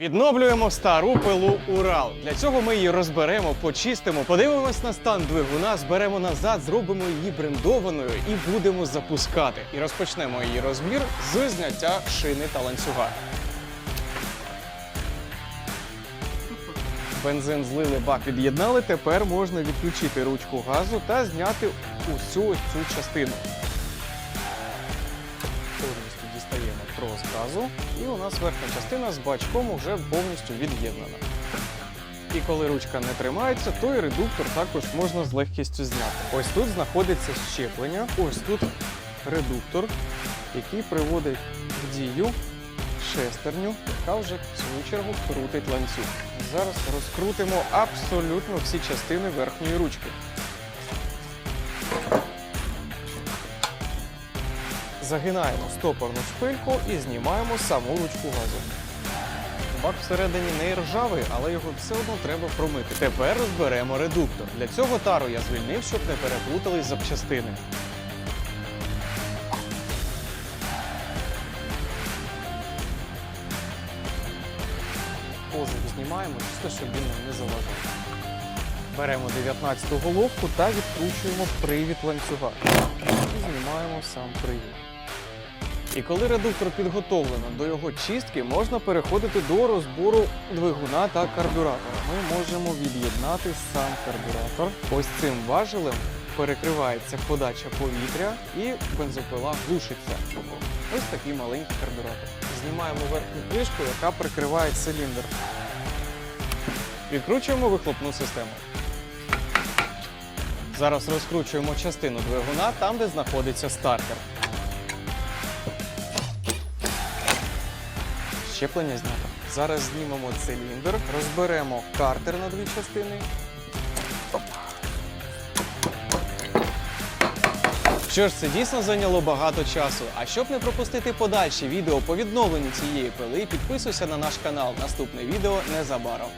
Відновлюємо стару пилу Урал. Для цього ми її розберемо, почистимо, подивимось на стан двигуна, зберемо назад, зробимо її брендованою і будемо запускати. І розпочнемо її розбір з зняття шини та ланцюга. Бензин злили, бак від'єднали. Тепер можна відключити ручку газу та зняти усю цю частину. Дістаємо трос газу, і у нас верхня частина з бачком вже повністю від'єднана. І коли ручка не тримається, то і редуктор також можна з легкістю зняти. Ось тут знаходиться щеплення, ось тут редуктор, який приводить в дію шестерню, яка вже в свою чергу крутить ланцюг. Зараз розкрутимо абсолютно всі частини верхньої ручки. Загинаємо стопорну шпильку і знімаємо саму ручку газу. Бак всередині не ржавий, але його все одно треба промити. Тепер розберемо редуктор. Для цього тару я звільнив, щоб не переплутались запчастини. Кожух знімаємо, чисто щоб він не заважав. Беремо 19-ту головку та відкручуємо привід ланцюга. І знімаємо сам привід. І коли редуктор підготовлено до його чистки, можна переходити до розбору двигуна та карбюратора. Ми можемо від'єднати сам карбюратор. Ось цим важелем перекривається подача повітря і бензопила глушиться. Ось такий маленький карбюратор. Знімаємо верхню кришку, яка прикриває циліндр. Відкручуємо вихлопну систему. Зараз розкручуємо частину двигуна там, де знаходиться стартер. Щеплення знято. Зараз знімемо циліндр, розберемо картер на дві частини. Що ж, це дійсно зайняло багато часу. А щоб не пропустити подальші відео по відновленню цієї пили, підписуйся на наш канал. Наступне відео незабаром.